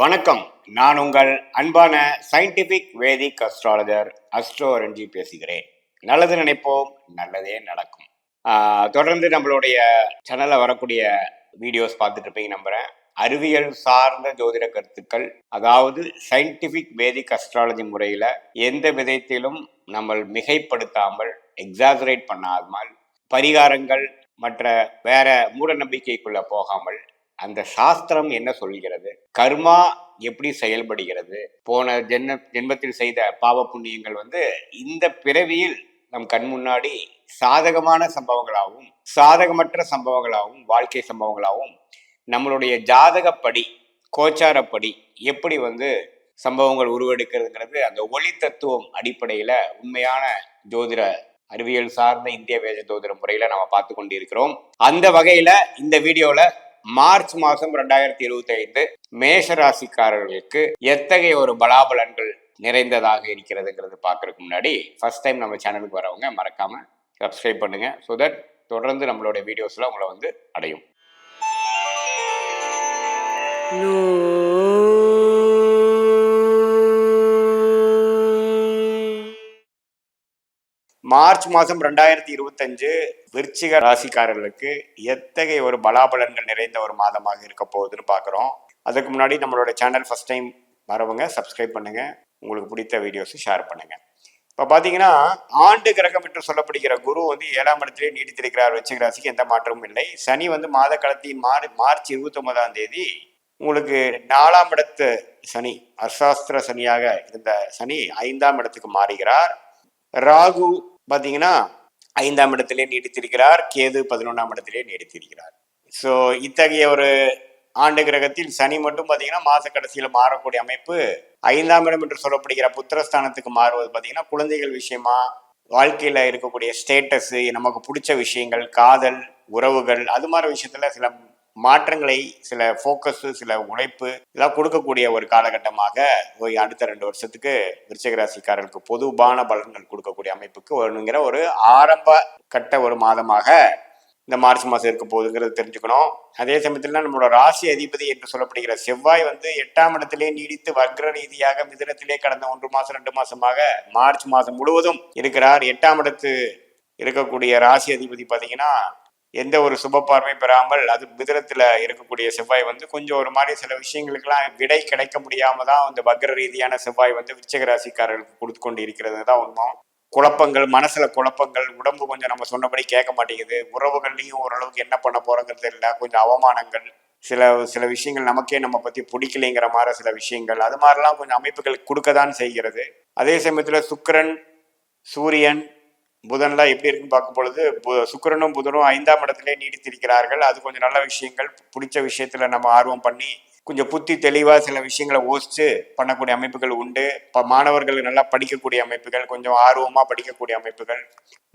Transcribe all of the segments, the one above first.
வணக்கம். நான் உங்கள் அன்பான scientific Vedic astrologer astro Ranji பேசுகிறேன். நல்லது நினைப்போம் நல்லதே நடக்கும். தொடர்ந்து நம்மளுடைய சேனலில் வரக்கூடிய வீடியோஸ் பார்த்துட்டு இருப்பீங்க நம்புறேன். அறிவியல் சார்ந்த ஜோதிட கருத்துக்கள் அதாவது சயின்டிபிக் வேதிக் அஸ்ட்ராலஜி முறையில் எந்த விதத்திலும் நம்ம மிகைப்படுத்தாமல் எக்ஸாசரேட் பண்ணாமல் பரிகாரங்கள் மற்ற வேற மூட நம்பிக்கைக்குள்ள போகாமல் அந்த சாஸ்திரம் என்ன சொல்கிறது? கர்மா எப்படி செயல்படுகிறது? போன ஜென்ம ஜென்மத்தில் செய்த பாவ புண்ணியங்கள் வந்து இந்த பிறவியில் நம் கண் முன்னாடி சாதகமான சம்பவங்களாகவும் சாதகமற்ற சம்பவங்களாகவும் வாழ்க்கை சம்பவங்களாகவும் நம்மளுடைய ஜாதகப்படி கோச்சாரப்படி எப்படி வந்து சம்பவங்கள் உருவெடுக்கிறதுங்கிறது அந்த ஒளி தத்துவம் அடிப்படையில் உண்மையான ஜோதிட அறிவியல் சார்ந்த இந்திய வேத ஜோதிட முறையில நம்ம பார்த்து கொண்டு இருக்கிறோம் அந்த வகையில இந்த வீடியோல மார்ச் மாதம் ரெண்டாயிரத்தி இருபத்தி ஐந்து மேஷ ராசிக்காரர்களுக்கு எத்தகைய ஒரு பலாபலன்கள் நிறைந்ததாக இருக்கிறதுங்கிறது பார்க்கறதுக்கு முன்னாடி ஃபர்ஸ்ட் டைம் நம்ம சேனலுக்கு வரவங்க மறக்காம சப்ஸ்கிரைப் பண்ணுங்க. ஸோ தட் தொடர்ந்து நம்மளுடைய வீடியோஸ்ல உங்களை வந்து அடையும். மார்ச் மாதம் ரெண்டாயிரத்தி இருபத்தஞ்சு விருச்சிக ராசிக்காரர்களுக்கு எத்தகைய ஒரு பலாபலன்கள் நிறைந்த ஒரு மாதமாக இருக்க போகுதுன்னு பார்க்குறோம். அதுக்கு முன்னாடி நம்மளோட சேனல் ஃபர்ஸ்ட் டைம் வரவங்க சப்ஸ்கிரைப் பண்ணுங்க. உங்களுக்கு பிடித்த வீடியோஸை ஷேர் பண்ணுங்க. இப்போ பார்த்தீங்கன்னா ஆண்டு கிரகம் என்று சொல்லப்படுகிற குரு வந்து ஏழாம் இடத்திலே நீடித்திருக்கிறார் விருச்சிக ராசிக்கு எந்த மாற்றமும் இல்லை. சனி வந்து மாத காலத்தின் மார் மார்ச் இருபத்தொன்பதாம் தேதி உங்களுக்கு நாலாம் இடத்து சனி அர்சாஸ்திர சனியாக இருந்த சனி ஐந்தாம் இடத்துக்கு மாறுகிறார். ராகு பார்த்தீங்கன்னா ஐந்தாம் இடத்திலே நீடித்திருக்கிறார். கேது பதினொன்றாம் இடத்திலே நீடித்திருக்கிறார். ஸோ இத்தகைய ஒரு ஆண்டு கிரகத்தில் சனி மட்டும் பார்த்தீங்கன்னா மாச கடைசியில் மாறக்கூடிய அமைப்பு ஐந்தாம் இடம் என்று சொல்லப்படுகிற புத்திரஸ்தானத்துக்கு மாறுவது பார்த்தீங்கன்னா குழந்தைகள் விஷயமா வாழ்க்கையில் இருக்கக்கூடிய ஸ்டேட்டஸு நமக்கு பிடிச்ச விஷயங்கள் காதல் உறவுகள் அது மாதிரி விஷயத்தில் சில மாற்றங்களை சில ஃபோக்கஸ் சில உழைப்பு இதெல்லாம் கொடுக்கக்கூடிய ஒரு காலகட்டமாக ஒரு அடுத்த ரெண்டு வருஷத்துக்கு விருச்சகராசிக்காரர்களுக்கு பொதுவான பலன்கள் கொடுக்கக்கூடிய அமைப்புக்கு வருங்கிற ஒரு ஆரம்ப கட்ட ஒரு மாதமாக இந்த மார்ச் மாதம் இருக்க போகுதுங்கிறது தெரிஞ்சுக்கணும். அதே சமயத்தில் நம்மளோட ராசி அதிபதி என்று சொல்லப்படுகிற செவ்வாய் வந்து எட்டாம் இடத்திலே நீடித்து வக்ர ரீதியாக மிதனத்திலே கடந்த ஒன்று மாதம் ரெண்டு மாதமாக மார்ச் மாதம் முழுவதும் இருக்கிறார். எட்டாம் இடத்து இருக்கக்கூடிய ராசி அதிபதி பார்த்தீங்கன்னா எந்த ஒரு சுப பார்வை பெறாமல் அது மிதுனத்துல இருக்கக்கூடிய செவ்வாய் வந்து கொஞ்சம் ஒரு மாதிரி சில விஷயங்களுக்கெல்லாம் விடை கிடைக்க முடியாம தான் அந்த வக்ர ரீதியான செவ்வாய் வந்து விருச்சிக ராசிக்காரர்களுக்கு கொடுத்து கொண்டு இருக்கிறது தான் உண்மை. குழப்பங்கள் மனசுல குழப்பங்கள் உடம்பு கொஞ்சம் நம்ம சொன்னபடி கேட்க மாட்டேங்குது. உறவுகள்லையும் ஓரளவுக்கு என்ன பண்ண போறோங்கிறது இல்லை கொஞ்சம் அவமானங்கள் சில சில விஷயங்கள் நமக்கே நம்ம பற்றி பிடிக்கலைங்கிற மாதிரி சில விஷயங்கள் அது மாதிரிலாம் கொஞ்சம் அமைப்புகள் கொடுக்க தான் செய்கிறது. அதே சமயத்தில் சுக்கிரன் சூரியன் புதன்லாம் எப்படி இருக்குன்னு பார்க்கும் பொழுது பு- சுக்கிரனும் புதனும் ஐந்தாம் இடத்திலே நீடித்திருக்கிறார்கள். அது கொஞ்சம் நல்ல விஷயங்கள் பிடிச்ச விஷயத்துல நம்ம ஆர்வம் பண்ணி கொஞ்சம் புத்தி தெளிவாக சில விஷயங்களை யோசிச்சு பண்ணக்கூடிய அமைப்புகள் உண்டு. இப்போ மாணவர்கள் நல்லா படிக்கக்கூடிய அமைப்புகள் கொஞ்சம் ஆர்வமாக படிக்கக்கூடிய அமைப்புகள்.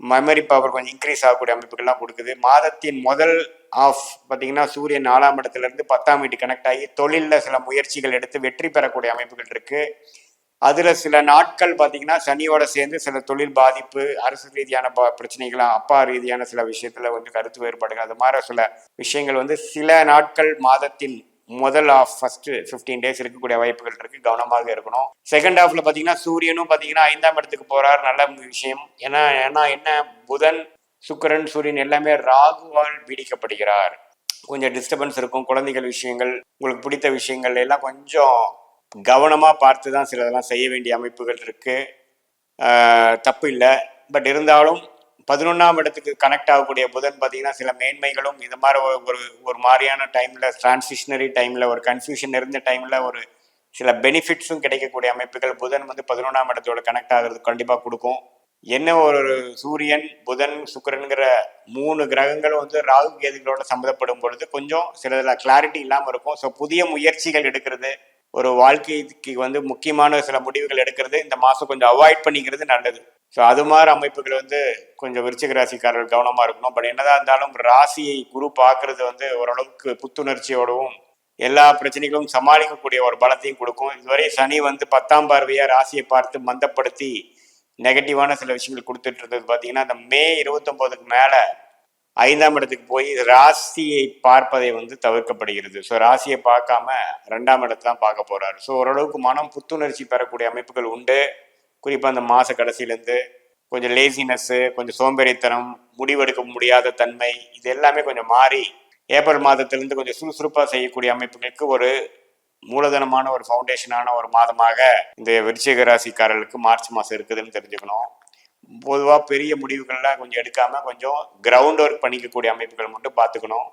மெமரி பவர் கொஞ்சம் இன்க்ரீஸ் ஆகக்கூடிய அமைப்புகள்லாம் கொடுக்குது. மாதத்தின் முதல் ஆஃப் பார்த்தீங்கன்னா சூரியன் நாலாம் இடத்துலேருந்து பத்தாம் வீட்டு கனெக்ட் ஆகி தொழிலில் சில முயற்சிகள் எடுத்து வெற்றி பெறக்கூடிய அமைப்புகள் இருக்குது அதில் சில நாட்கள் பார்த்தீங்கன்னா சனியோட சேர்ந்து சில தொழில் பாதிப்பு அரசு ரீதியான ப- பிரச்சனைகள் அப்பா ரீதியான சில விஷயத்துல வந்து கருத்து வேறுபாடுகள் அது மாதிரி சில விஷயங்கள் வந்து சில நாட்கள் மாதத்தின் முதல் ஆஃப் ஃபர்ஸ்ட் 15 டேஸ் இருக்கக்கூடிய வாய்ப்புகள் இருக்கு கவனமாக இருக்கணும். செகண்ட் ஹாஃப்ல பாத்தீங்கன்னா சூரியனும் பாத்தீங்கன்னா ஐந்தாம் இடத்துக்கு போறார் நல்ல விஷயம். ஏன்னா ஏன்னா என்ன? புதன் சுக்கரன் சூரியன் எல்லாமே ராகுவால் பீடிக்கப்படுகிறார். கொஞ்சம் டிஸ்டர்பன்ஸ் இருக்கும் குழந்தைகள் விஷயங்கள் உங்களுக்கு பிடித்த விஷயங்கள் எல்லாம் கொஞ்சம் கவனமாக பார்த்து தான் சிலதெல்லாம் செய்ய வேண்டிய அமைப்புகள் இருக்குது தப்பு இல்லை. பட் இருந்தாலும் பதினொன்றாம் இடத்துக்கு கனெக்ட் ஆகக்கூடிய புதன் பார்த்தீங்கன்னா சில மேன்மைகளும் இது மாதிரி ஒரு ஒரு ஒரு மாதிரியான டைமில் டிரான்சிஷனரி டைமில் ஒரு கன்ஃபியூஷன் இருந்த டைமில் ஒரு சில பெனிஃபிட்ஸும் கிடைக்கக்கூடிய அமைப்புகள் புதன் வந்து பதினொன்றாம் இடத்தோட கனெக்ட் ஆகிறது கண்டிப்பாக கொடுக்கும். என்ன ஒரு சூரியன் புதன் சுக்கரனுங்கிற மூணு கிரகங்களும் வந்து ராகு கேதுகளோட சம்மந்தப்படும் பொழுது கொஞ்சம் சில கிளாரிட்டி இல்லாமல் இருக்கும். ஸோ புதிய முயற்சிகள் எடுக்கிறது ஒரு வாழ்க்கைக்கு வந்து முக்கியமான சில முடிவுகள் எடுக்கிறது இந்த மாதம் கொஞ்சம் அவாய்ட் பண்ணிக்கிறது நல்லது. ஸோ அது மாதிரி அமைப்புகள் வந்து கொஞ்சம் விருச்சிக ராசிக்காரர்கள் கவனமாக இருக்கணும். பட் என்னதான் இருந்தாலும் ராசியை குரு பார்க்கறது வந்து ஓரளவுக்கு புத்துணர்ச்சியோடவும் எல்லா பிரச்சனைகளும் சமாளிக்கக்கூடிய ஒரு பலத்தையும் கொடுக்கும். இதுவரை சனி வந்து பத்தாம் பார்வையாக ராசியை பார்த்து மந்தப்படுத்தி நெகட்டிவான சில விஷயங்கள் கொடுத்துட்டு இருந்தது. பார்த்தீங்கன்னா அந்த மே இருபத்தொம்போதுக்கு மேலே ஐந்தாம் இடத்துக்கு போய் ராசியை பார்ப்பதை வந்து தவிர்க்கப்படுகிறது. ஸோ ராசியை பார்க்காம ரெண்டாம் இடத்தை தான் பார்க்க போறாரு. ஸோ ஓரளவுக்கு மனம் புத்துணர்ச்சி பெறக்கூடிய அமைப்புகள் உண்டு. குறிப்பாக அந்த மாத கடைசியிலேருந்து கொஞ்சம் லேசினஸ்ஸு கொஞ்சம் சோம்பேறித்தனம் முடிவெடுக்க முடியாத தன்மை இது எல்லாமே கொஞ்சம் மாறி ஏப்ரல் மாதத்திலிருந்து கொஞ்சம் சுறுசுறுப்பாக செய்யக்கூடிய அமைப்புகளுக்கு ஒரு மூலதனமான ஒரு ஃபவுண்டேஷனான ஒரு மாதமாக இந்த விருச்சிக ராசிக்காரர்களுக்கு மார்ச் மாதம் இருக்குதுன்னு தெரிஞ்சுக்கணும். பொதுவாக பெரிய முடிவுகள்லாம் கொஞ்சம் எடுக்காம கொஞ்சம் கிரவுண்ட் ஒர்க் பண்ணிக்கக்கூடிய அமைப்புகள் மட்டும் பார்த்துக்கணும்.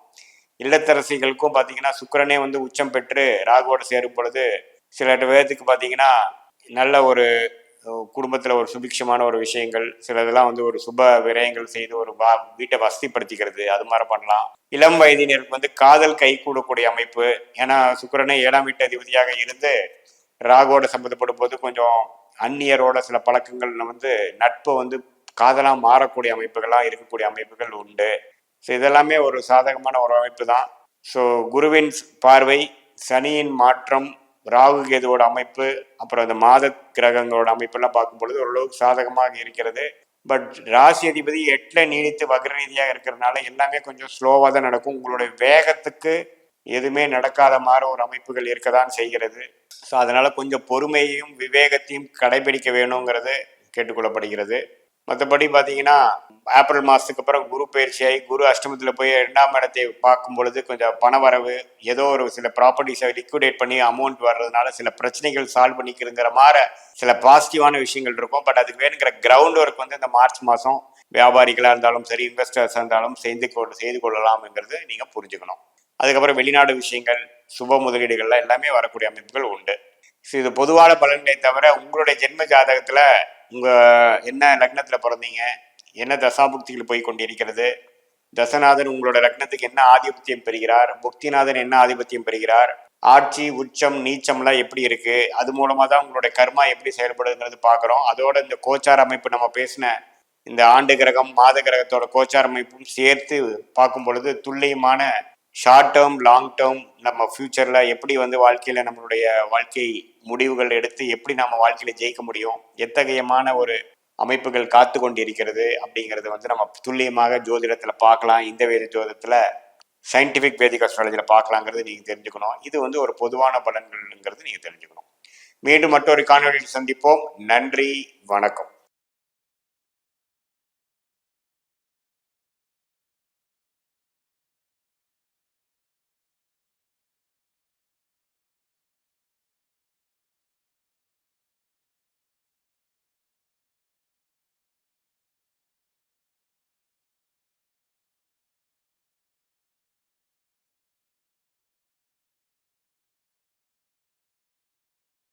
இல்லத்தரசிகளுக்கும் பார்த்தீங்கன்னா சுக்கரனே வந்து உச்சம் பெற்று ராகுவோடு சேரும் பொழுது சில பேர்த்துக்கு பார்த்தீங்கன்னா நல்ல ஒரு குடும்பத்தில் ஒரு சுபிக்ஷமான ஒரு விஷயங்கள் சிலதெல்லாம் வந்து ஒரு சுப விரயங்கள் செய்து ஒரு வா வீட்டை வசதிப்படுத்திக்கிறது அது மாதிரி பண்ணலாம். இளம் வயதினருக்கு வந்து காதல் கை கூடக்கூடிய அமைப்பு. ஏன்னா சுக்கரனே ஏழாம் வீட்டு அதிபதியாக இருந்து ராகுவோட சம்மந்தப்படும் போது கொஞ்சம் அந்நியரோட சில பழக்கங்கள்ல வந்து நட்பு வந்து காதலாக மாறக்கூடிய அமைப்புகளாக இருக்கக்கூடிய அமைப்புகள் உண்டு. ஸோ இதெல்லாமே ஒரு சாதகமான ஒரு அமைப்பு தான் ஸோ குருவின் பார்வை சனியின் மாற்றம் ராகு கேதுவோட அமைப்பு அப்புறம் இந்த மாத கிரகங்களோட அமைப்பெல்லாம் பார்க்கும் பொழுது ஓரளவுக்கு சாதகமாக இருக்கிறது. பட் ராசி அதிபதி எட்டில் நீடித்து வக்ர ரீதியாக இருக்கிறதுனால எல்லாமே கொஞ்சம் ஸ்லோவாக தான் நடக்கும். உங்களுடைய வேகத்துக்கு எதுவுமே நடக்காத மாதிரி ஒரு அமைப்புகள் இருக்க தான் செய்கிறது. ஸோ அதனால கொஞ்சம் பொறுமையையும் விவேகத்தையும் கடைபிடிக்க வேணுங்கிறது கேட்டுக்கொள்ளப்படுகிறது. மற்றபடி பார்த்தீங்கன்னா ஏப்ரல் மாதத்துக்கு அப்புறம் குரு பயிற்சியாகி குரு அஷ்டமத்தில் போய் ரெண்டாம் இடத்தை பார்க்கும் பொழுது கொஞ்சம் பண வரவு ஏதோ ஒரு சில ப்ராப்பர்ட்டிஸை லிக்விடேட் பண்ணி அமௌண்ட் வர்றதுனால சில பிரச்சனைகள் சால்வ் பண்ணிக்கிறங்கிற மாதிரி சில பாசிட்டிவான விஷயங்கள் இருக்கும். பட் அதுக்கு வேணுங்கிற கிரவுண்ட் ஒர்க் வந்து இந்த மார்ச் மாதம் வியாபாரிகளாக இருந்தாலும் சரி இன்வெஸ்டர்ஸாக இருந்தாலும் செய்து கொண்டு செய்து கொள்ளலாம்ங்கிறது நீங்கள் புரிஞ்சுக்கணும். அதுக்கப்புறம் வெளிநாடு விஷயங்கள் சுப முதலீடுகள்லாம் எல்லாமே வரக்கூடிய அமைப்புகள் உண்டு. ஸோ இது பொதுவான பலன்களை தவிர உங்களுடைய ஜென்ம ஜாதகத்தில் உங்கள் என்ன லக்னத்தில் பிறந்தீங்க என்ன தசாபுக்திகள் போய் கொண்டிருக்கிறது தசநாதன் உங்களோட லக்னத்துக்கு என்ன ஆதிபத்தியம் பெறுகிறார் புக்திநாதன் என்ன ஆதிபத்தியம் பெறுகிறார் ஆட்சி உச்சம் நீச்சம்லாம் எப்படி இருக்கு அது மூலமாக தான் உங்களுடைய கர்மா எப்படி செயல்படுதுங்கிறது பார்க்குறோம். அதோட இந்த கோச்சார அமைப்பு நம்ம பேசின இந்த ஆண்டு கிரகம் மாத கிரகத்தோட கோச்சார அமைப்பும் சேர்த்து பார்க்கும் பொழுது துல்லியமான ஷார்ட் டேர்ம் லாங் டேர்ம் நம்ம ஃப்யூச்சரில் எப்படி வந்து வாழ்க்கையில் நம்மளுடைய வாழ்க்கை முடிவுகள் எடுத்து எப்படி நம்ம வாழ்க்கையில் ஜெயிக்க முடியும் எத்தகையமான ஒரு அமைப்புகள் காத்து கொண்டு இருக்கிறது அப்படிங்கிறது வந்து நம்ம துல்லியமாக ஜோதிடத்தில் பார்க்கலாம். இந்த வேதி ஜோதிடத்தில் சயின்டிஃபிக் வேதிக் அஸ்ட்ராலஜியில் பார்க்கலாங்கிறது நீங்கள் தெரிஞ்சுக்கணும். இது வந்து ஒரு பொதுவான பலன்கள்ங்கிறது நீங்கள் தெரிஞ்சுக்கணும். மீண்டும் மற்றொரு காணொலியில் சந்திப்போம். நன்றி வணக்கம்.